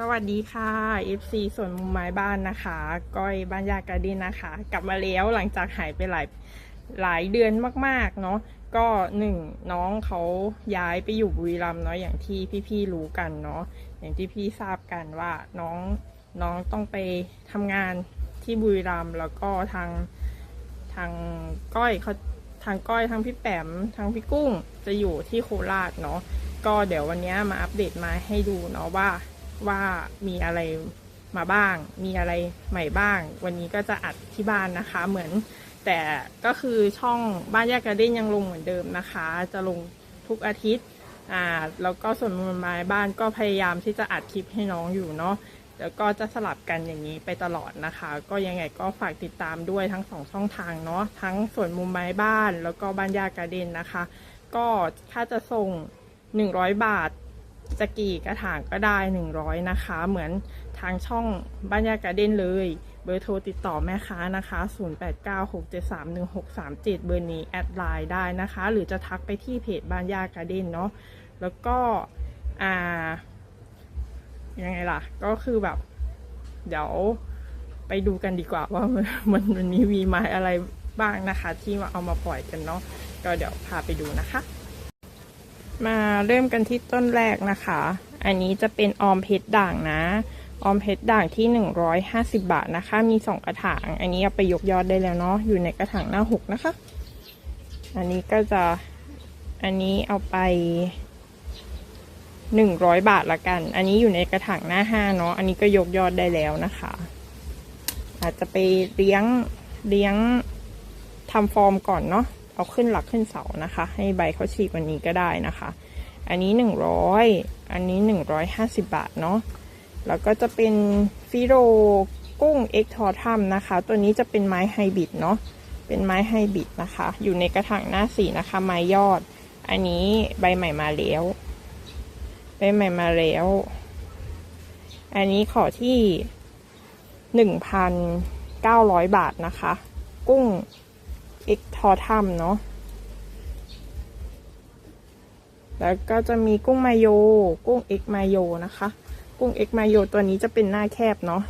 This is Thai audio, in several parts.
สวัสดีค่ะ FC ส่วนมุมไม้บ้านนะคะ ก้อยบ้านยากระดินนะคะ กลับมาแล้วหลังจากหายไปหลายหลายเดือนมากๆเนาะก็หนึ่งน้องเขาย้ายไปอยู่บุรีรัมย์เนาะอย่างที่พี่ๆรู้กันเนาะอย่างที่พี่ทราบกันว่าน้องน้องต้องไปทำงานที่บุรีรัมย์แล้วก็ทางทางก้อยเขาทางก้อยทางพี่แปมทางพี่กุ้งจะอยู่ที่โคราชเนาะก็เดี๋ยววันนี้มาอัปเดตมาให้ดูเนาะว่า ว่ามีอะไรมาบ้าง มีอะไรใหม่บ้าง วันนี้ก็จะอัดที่บ้านนะคะ เหมือนแต่ก็คือช่องบ้านแยกกระเด้นยังลงเหมือนเดิมนะคะ จะลงทุกอาทิตย์อ่าแล้วก็ส่วนมุมไม้บ้านก็พยายามที่จะอัดคลิปให้น้องอยู่เนาะแล้วก็จะสลับกันอย่างนี้ไปตลอดนะคะ ก็ยังไงก็ฝากติดตามด้วยทั้งสองช่องทางเนาะทั้งส่วนมุมไม้บ้านแล้วก็บ้านยากระเด็นนะคะ ก็ถ้าจะส่ง 100 บาท จะกี่กระถางก็ได้ 100 นะคะ เหมือนทางช่องบ้านยากระเด้นเลย เบอร์โทรติดต่อแม่ค้านะคะ 0896731637 เบอร์นี้แอดไลน์ได้นะคะ หรือจะทักไปที่เพจบ้านยากระเด้นเนาะแล้วก็อ่ายังไงล่ะ ก็คือแบบ เดี๋ยวไปดูกันดีกว่าว่ามันมันมันมีวีไม้อะไรบ้างนะคะ ที่มาเอามาปล่อยกันเนาะก็เดี๋ยวพาไปดูนะคะ มาเริ่มกันที่ต้นแรกนะคะ อันนี้จะเป็นออมเพชรด่างนะ ออมเพชรด่างที่ 150 บาทนะคะ มี 2 กระถาง อันนี้เอาไปยกยอดได้แล้วเนาะ อยู่ในกระถางหน้าหกนะคะ อันนี้ก็จะ อันนี้เอาไป 100 บาทละกัน อันนี้อยู่ในกระถางหน้าห้าเนาะ อันนี้ก็ยกยอดได้แล้วนะคะ อาจจะไปเลี้ยง เลี้ยงทำฟอร์มก่อนเนาะ เอาขึ้นหลักขึ้นเสานะคะ ให้ใบเขาฉีกวันนี้ก็ได้นะคะ อันนี้หนึ่งร้อยอันนี้หนึ่งร้อยห้าสิบบาทเนาะแล้วก็จะเป็นฟิโรกุ้งเอ็กทอทัมนะคะ ตัวนี้จะเป็นไม้ไฮบริดเนาะเป็นไม้ไฮบริดนะคะ อยู่ในกระถางหน้าสีนะคะ ไม้ยอด อันนี้ใบใหม่มาแล้ว ใบใหม่มาแล้ว อันนี้ขอที่หนึ่งพันเก้าร้อยบาทนะคะ กุ้ง ทอทัมเนาะแล้วก็จะมีกุ้งมาโย กุ้งเอ็กมาโยนะคะ กุ้งเอ็กมาโยตัวนี้จะเป็นหน้าแคบเนาะ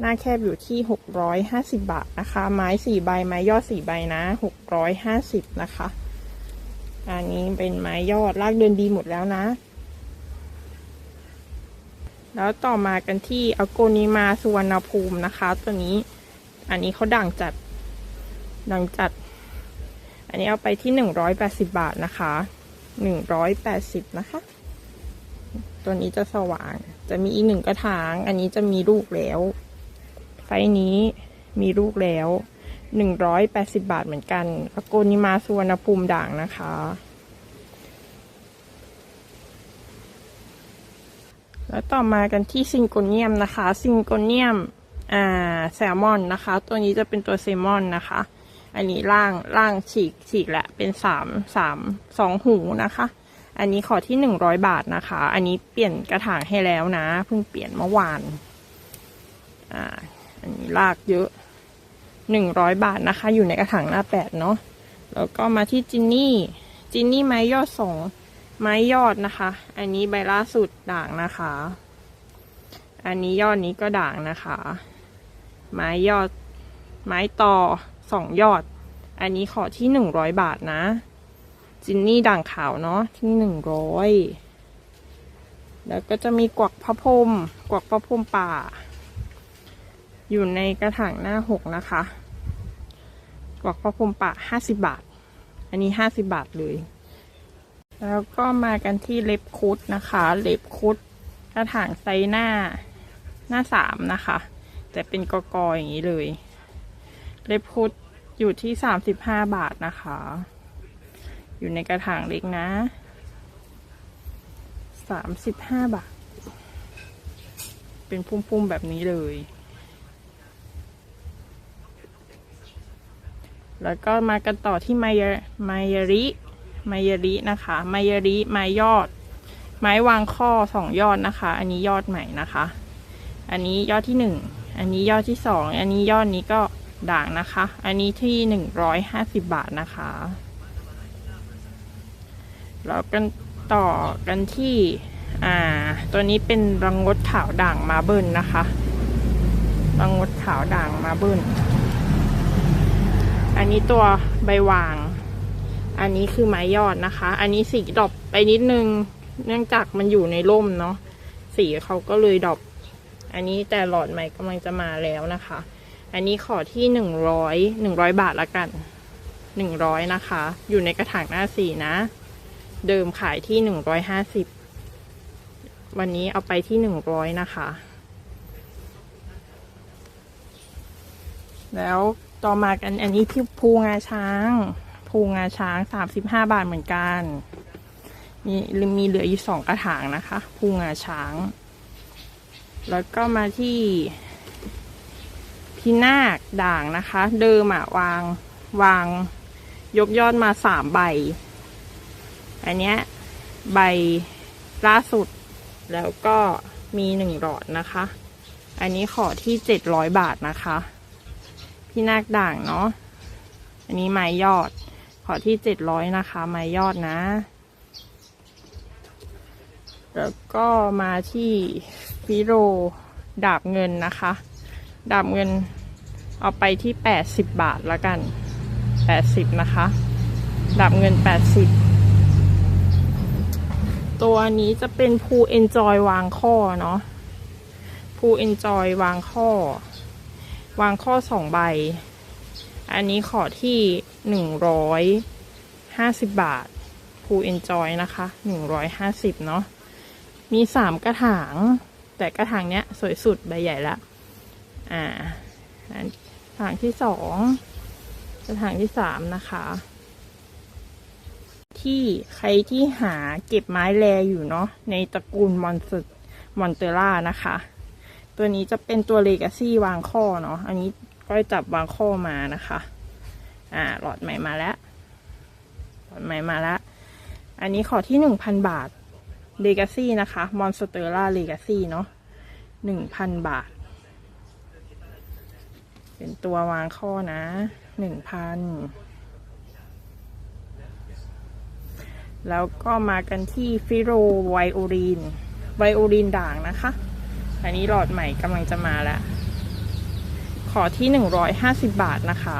หน้าแคบอยู่ที่หกร้อยห้าสิบาทนะคะ ไม้สี่ใบ ไม้ยอดสี่ใบนะหกร้อยห้าสิบนะคะ อันนี้เป็นไม้ยอด รากเดินดีหมดแล้วนะ แล้วต่อมากันที่อโกนิมาสุวรรณภูมินะคะ ตัวนี้ อันนี้เขาด่างจัดดังจัด อันนี้เอาไปที่หนึ่งร้อยแปดสิบาทนะคะหนึ่งร้อยแปดสิบนะคะ ตัวนี้จะสว่าง จะมีอีกหนึ่งกระถาง อันนี้จะมีลูกแล้ว ไซนี้มีลูกแล้วหนึ่งร้อยแปดสิบาทเหมือนกันอโกนิมาสุวรรณภูมิด่างนะคะ แล้วต่อมากันที่ซิงโกเนียมนะคะ ซิงโกเนียมอ่าแซลมอนนะคะ ตัวนี้จะเป็นตัวแซลมอนนะคะ อันนี้ล่างล่างฉีกฉีกแหละเป็นสามสามสองหูนะคะ อันนี้ขอที่หนึ่งร้อยบาทนะคะ อันนี้เปลี่ยนกระถางให้แล้วนะเพิ่งเปลี่ยนเมื่อวานอ่าอันนี้ลากเยอะหนึ่งร้อยบาทนะคะ อยู่ในกระถางหน้าแปดเนาะแล้วก็มาที่จินนี่จินนี่ไม้ยอดสองไม้ยอดนะคะ อันนี้ใบล่าสุดด่างนะคะ อันนี้ยอดนี้ก็ด่างนะคะ ไม้ยอดไม้ต่อ สองยอด อันนี้ขอที่หนึ่งร้อยบาทนะ จินนี่ด่างขาวเนาะที่หนึ่งร้อยแล้วก็จะมีกวักพระพรมกวักพระพรมป่า อยู่ในกระถางหน้าหกนะคะ กวักพระพรมป่าห้าสิบบาท อันนี้ห้าสิบบาทเลย แล้วก็มากันที่เล็บคุดนะคะ เล็บคุดกระถางไซหน้าหน้าสามนะคะ แต่เป็นกอกออย่างนี้เลย เล็บคุดอยู่ที่สามสิบห้าบาทนะคะ อยู่ในกระถางเล็กนะสามสิบห้าบาท เป็นพุ่มๆแบบนี้เลย แล้วก็มากันต่อที่ไมยไมยริไมยรินะคะไมยริไม้ยอด ไม้วางข้อสองยอดนะคะ อันนี้ยอดใหม่นะคะ อันนี้ยอดที่หนึ่งอันนี้ยอดที่สองอันนี้ยอดนี้ก็ ด่างนะคะ อันนี้ที่หนึ่งร้อยห้าสิบบาทนะคะ แล้วกันต่อกันที่อ่า ตัวนี้เป็นรังงดขาวด่างมาเบิลนะคะ รังงดขาวด่างมาเบิลอันนี้ตัวใบวาง อันนี้คือไม้ยอดนะคะ อันนี้สีดรอปไปนิดนึง เนื่องจากมันอยู่ในร่มเนาะ สีเขาก็เลยดรอปอันนี้แต่หลอดใหม่กำลังจะมาแล้วนะคะ อันนี้ขอที่หนึ่งร้อยหนึ่งร้อยบาทละกันหนึ่งร้อยนะคะ อยู่ในกระถางหน้าสีนะ เดิมขายที่หนึ่งร้อยห้าสิบวันนี้เอาไปที่หนึ่งร้อยนะคะ แล้วต่อมากันอันนี้พี่ภูงาช้าง ภูงาช้างสามสิบห้าบาทเหมือนกันมีมีเหลืออยู่สองกระถางนะคะ ภูงาช้าง แล้วก็มาที่ พินาคด่างนะคะ เดิมอะวางวางยกยอดมาสามใบ อันเนี้ยใบล่าสุด แล้วก็มีหนึ่งหลอดนะคะ อันนี้ขอที่เจ็ดร้อยบาทนะคะ พี่นาคด่างเนาะ อันนี้ไม้ยอด ขอที่เจ็ดร้อยนะคะไม้ยอดนะ แล้วก็มาที่ฟิโรดาบเงินนะคะ ดาบเงินเอาไปที่แปดสิบบาทละกันแปดสิบนะคะ ดาบเงินแปดสิบตัวนี้จะเป็นภูเอนจอยวางข้อเนาะภูเอนจอยวางข้อ วางข้อสองใบ อันนี้ขอที่หนึ่งร้อยห้าสิบบาทภูเอนจอยนะคะหนึ่งร้อยห้าสิบเนาะ มีสามกระถาง แต่กระถางเนี้ยสวยสุดใบใหญ่ละ อ่าอันกระถางที่สองกระถางที่สามนะคะ ที่ใครที่หาเก็บไม้แลอยู่เนาะในตระกูลมอนสตมอนเตล่านะคะ ตัวนี้จะเป็นตัวเลกาซี่วางข้อเนาะอันนี้ก็จับวางข้อมานะคะ อ่าหลอดใหม่มาแล้วหลอดใหม่มาแล้ว อันนี้ขอที่หนึ่งพันบาทเลกาซี่นะคะมอนสเตล่าเลกาซี่เนาะหนึ่งพันบาท เป็นตัววางข้อนะหนึ่งพันแล้วก็มากันที่ฟิโรไวโอรีนไวโอรีนด่างนะคะ อันนี้หลอดใหม่กำลังจะมาแล้ว ขอที่หนึ่งร้อยห้าสิบบาทนะคะ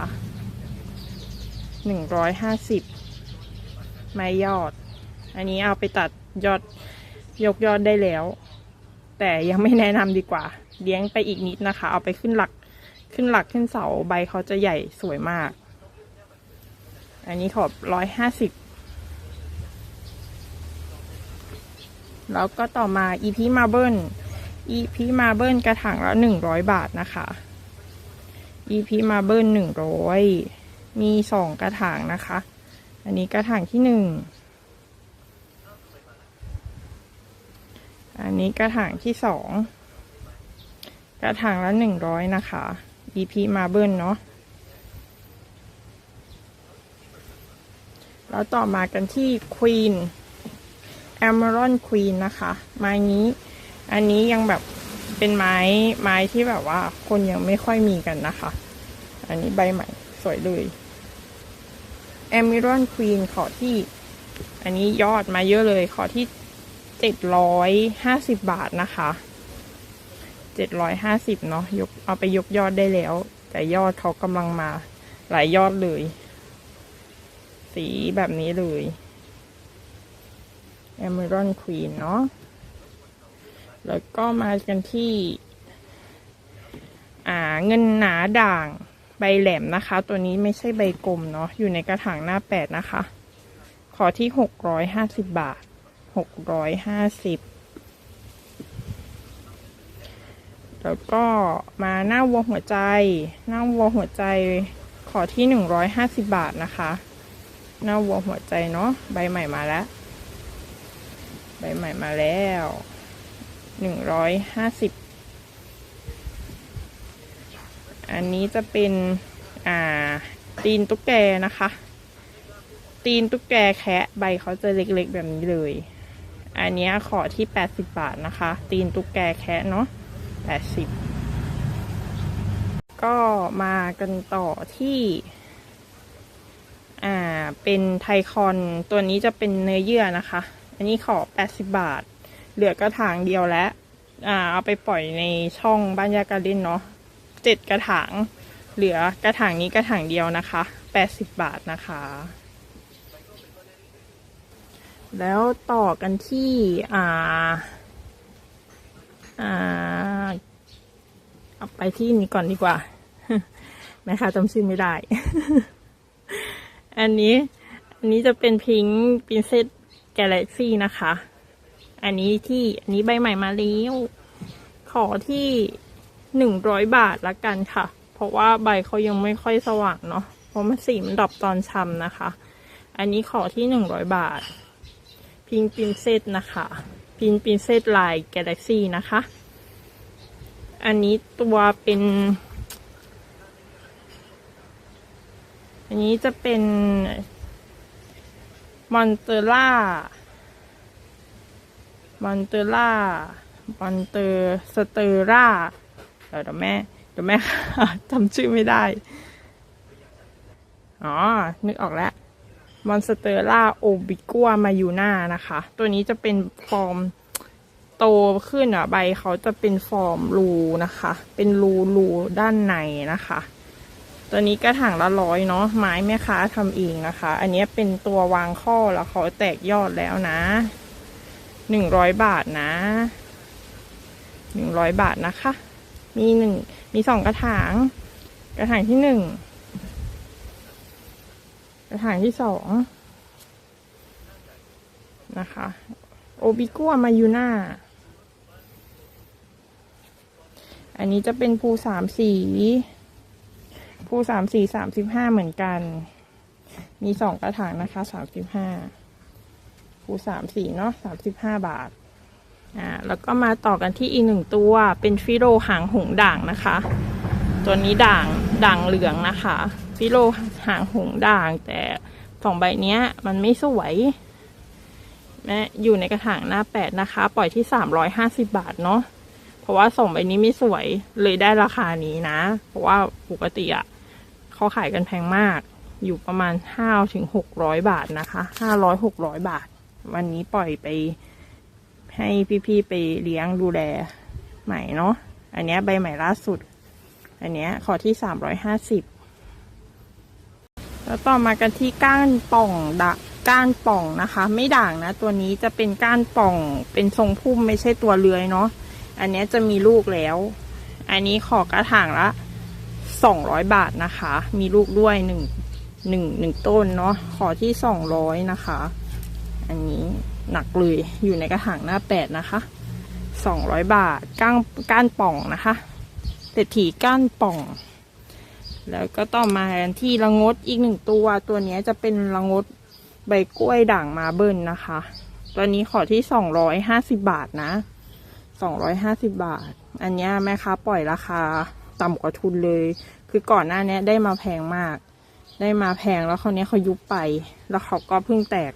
หนึ่งร้อยห้าสิบไม้ยอด อันนี้เอาไปตัดยอดยกยอดได้แล้ว แต่ยังไม่แนะนำดีกว่า เลี้ยงไปอีกนิดนะคะ เอาไปขึ้นหลัก ขึ้นหลักขึ้นเสาใบเขาจะใหญ่สวยมาก อันนี้ขอบร้อยห้าสิบแล้วก็ต่อมา EP Marble EP Marble กระถางละหนึ่งร้อยบาทนะคะ EP Marble หนึ่งร้อยมีสองกระถางนะคะ อันนี้กระถางที่หนึ่งอันนี้กระถางที่สองกระถางละหนึ่งร้อยนะคะ EP Marble เนาะแล้วต่อมากันที่ Queen Emerald Queen นะคะ ไม้นี้ อันนี้ยังแบบเป็นไม้ไม้ที่แบบว่า คนยังไม่ค่อยมีกันนะคะ อันนี้ใบใหม่สวยเลย Emerald Queen ขอที่ อันนี้ยอดมาเยอะเลย ขอที่เจ็ดร้อยห้าสิบบาทนะคะ เจ็ดร้อยห้าสิบเนาะยกเอาไปยกยอดได้แล้ว แต่ยอดเขากำลังมาหลายยอดเลย สีแบบนี้เลย Emerald Queen เนาะแล้วก็มากันที่ อ่าเงินหนาด่างใบแหลมนะคะ ตัวนี้ไม่ใช่ใบกลมเนาะอยู่ในกระถางหน้าแปดนะคะ ขอที่หกร้อยห้าสิบบาทหกร้อยห้าสิบ แล้วก็มาหน้าวัวหัวใจ หน้าวัวหัวใจขอที่หนึ่งร้อยห้าสิบบาทนะคะ หน้าวัวหัวใจเนาะใบใหม่มาแล้ว ใบใหม่มาแล้วหนึ่งร้อยห้าสิบอันนี้จะเป็น อ่า ตีนตุ๊กแกนะคะ ตีนตุ๊กแกแคะใบเขาจะเล็กๆแบบนี้เลย อันนี้ขอที่แปดสิบบาทนะคะ ตีนตุ๊กแกแคะเนาะ แปดสิบก็มากันต่อที่ อ่า เป็นไทคอนตัวนี้จะเป็นเนื้อเยื่อนะคะ อันนี้ขอ 80 บาท เหลือกระถางเดียวแล้ว อ่า เอาไปปล่อยในช่องบ้านยากาเล่นเนาะเจ็ดกระถาง เหลือกระถางนี้กระถางเดียวนะคะแปดสิบบาทนะคะแล้วต่อกันที่ อ่า อ่า เอาไปที่นี้ก่อนดีกว่าแม่ค้าจำชื่อไม่ได้ อันนี้ อันนี้จะเป็นพิงค์ปินเซตกาแล็กซี่นะคะ อันนี้ที่อันนี้ใบใหม่มาแล้วขอที่หนึ่งร้อยบาทละกันค่ะ เพราะว่าใบเขายังไม่ค่อยสว่างเนาะเพราะมันสีมันดรอปตอนช้ำนะคะ อันนี้ขอที่หนึ่งร้อยบาท พิงปินเซตนะคะ พิงปินเซตลายกาแล็กซี่นะคะ อันนี้ตัวเป็น อันนี้จะเป็นมอนเตอร่ามอนเตอร่ามอนเตอร์สเตอร่าเดี๋ยวแม่ เดี๋ยวแม่จำชื่อไม่ได้ อ๋อ นึกออกแล้วมอนสเตอร่าโอบิกัวมายูน่านะคะ ตัวนี้จะเป็นฟอร์ม ตขึ้นอะใบเขาจะเป็นฟอร์มรูนะคะ เป็นรูรูด้านในนะคะ ตัวนี้กระถางละร้อยเนาะไม้แม่ค้าทำเองนะคะ อันนี้เป็นตัววางข้อแล้วเขาแตกยอดแล้วนะหนึ่งร้อยบาทนะหนึ่งร้อยบาทนะคะ มีหนึ่งมีสองกระถาง กระถางที่หนึ่งกระถางที่สองนะคะ โอบิกัวมายูน่า อันนี้จะเป็นภูสามสี ภูสามสีสามสิบห้าเหมือนกัน มีสองกระถางนะคะสามสิบห้าภูสามสีเนาะสามสิบห้าบาท อ่า แล้วก็มาต่อกันที่อีกหนึ่งตัว เป็นฟิโรหางหงด่างนะคะ ตัวนี้ด่างด่างเหลืองนะคะ ฟิโรหางหงด่าง แต่สองใบเนี้ย มันไม่สวยแม่อยู่ในกระถางหน้าแปดนะคะ ปล่อยที่สามร้อยห้าสิบาทเนาะ เพราะว่าส่งใบนี้ไม่สวยเลยได้ราคานี้นะ เพราะว่าปกติอะเขาขายกันแพงมาก อยู่ประมาณห้าถึงหกร้อยบาทนะคะห้าร้อยหกร้อยบาท วันนี้ปล่อยไป ให้พี่ๆไปเลี้ยงดูแลใหม่เนาะอันนี้ใบใหม่ล่าสุด อันนี้ขอที่สามร้อยห้าสิบแล้วต่อมากันที่ก้านป่องดะก้านป่องนะคะ ไม่ด่างนะ ตัวนี้จะเป็นก้านป่องเป็นทรงพุ่มไม่ใช่ตัวเลื้อยเนาะ อันนี้จะมีลูกแล้ว อันนี้ขอกระถางละสองร้อยบาทนะคะ มีลูกด้วยหนึ่งหนึ่งหนึ่งต้นเนาะ ขอที่สองร้อยนะคะ อันนี้หนักเลย อยู่ในกระถางหน้าแปดนะคะสองร้อยบาท ก้านก้านป่องนะคะเศรษฐีก้านป่อง แล้วก็ต่อมาที่ละงดอีกหนึ่งตัว ตัวนี้จะเป็นละงดใบกล้วยด่างมาเบิลนะคะ ตัวนี้ขอที่สองร้อยห้าสิบาทนะ สองร้อยห้าสิบาท อันนี้แม่ค้าปล่อยราคาต่ำกว่าทุนเลย คือก่อนหน้านี้ได้มาแพงมาก ได้มาแพงแล้วคราวนี้เขายุบไป แล้วเขาก็เพิ่งแตก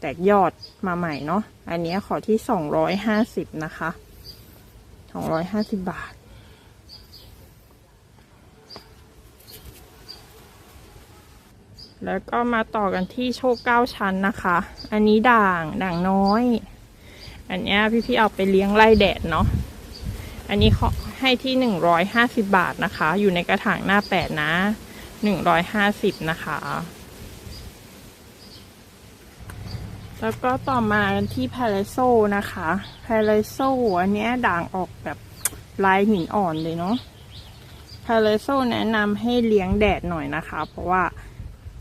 แตกยอดมาใหม่เนาะ อันนี้ขอที่สองร้อยห้าสิบนะคะสองร้อยห้าสิบบาทแล้วก็มาต่อกันที่โชคเก้าชั้นนะคะ อันนี้ด่างด่างน้อย อันนี้พี่ๆเอาไปเลี้ยงไล่แดดเนาะ อันนี้เขาให้ที่หนึ่งร้อยห้าสิบบาทนะคะ อยู่ในกระถางหน้าแปดนะหนึ่งร้อยห้าสิบนะคะ แล้วก็ต่อมากันที่พาราโซนะคะพาราโซอันนี้ด่างออกแบบลายหินอ่อนเลยเนาะพาราโซแนะนำให้เลี้ยงแดดหน่อยนะคะ เพราะว่า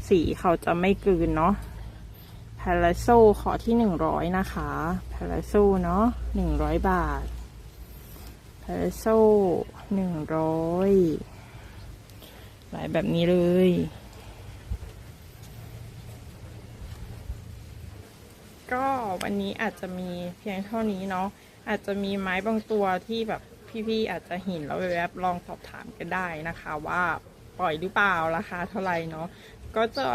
สีเขาจะไม่กลืนเนาะ พาราโซขอที่หนึ่งร้อยนะคะพาราโซเนาะหนึ่งร้อยบาทพาราโซหนึ่งร้อยหลายแบบนี้เลยก็วันนี้อาจจะมีเพียงเท่านี้เนาะอาจจะมีไม้บางตัวที่แบบพี่ๆอาจจะเห็นแล้วแวบลองสอบถามกันได้นะคะ ว่าปล่อยหรือเปล่าราคาเท่าไหร่เนาะก็จะ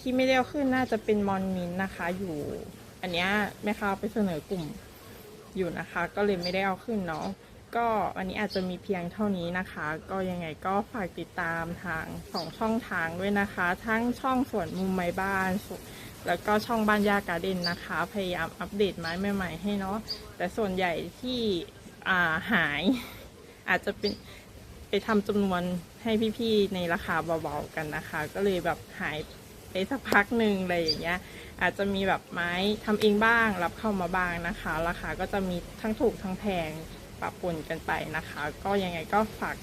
ที่ไม่ได้เอาขึ้นน่าจะเป็นมอนมินนะคะ อยู่ อันเนี้ยแม่ค้าไปเสนอกลุ่มอยู่นะคะ ก็เลยไม่ได้เอาขึ้นเนาะก็วันนี้อาจจะมีเพียงเท่านี้นะคะ ก็ยังไงก็ฝากติดตามทางสองช่องทางด้วยนะคะ ทั้งช่องสวนมุมไม้บ้าน แล้วก็ช่องบ้านยาการ์เด้นนะคะ พยายามอัปเดตไม้ใหม่ๆให้เนาะแต่ส่วนใหญ่ที่อ่าหาย อาจจะเป็นไปทำจำนวนให้พี่ๆในราคาเบาๆกันนะคะ ก็เลยแบบหาย ไปสักพักหนึ่งอะไรอย่างเงี้ย อาจจะมีแบบไม้ทำเองบ้าง รับเข้ามาบ้างนะคะ ราคาก็จะมีทั้งถูกทั้งแพงปรับปนกันไปนะคะ ก็ยังไงก็ฝาก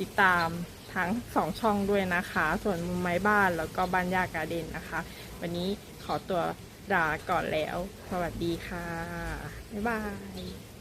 ติดตามทั้งสองช่องด้วยนะคะ ส่วนมุมไม้บ้านแล้วก็บ้านยากาเดนนะคะ วันนี้ขอตัวลาก่อนแล้ว สวัสดีค่ะ บ๊ายบาย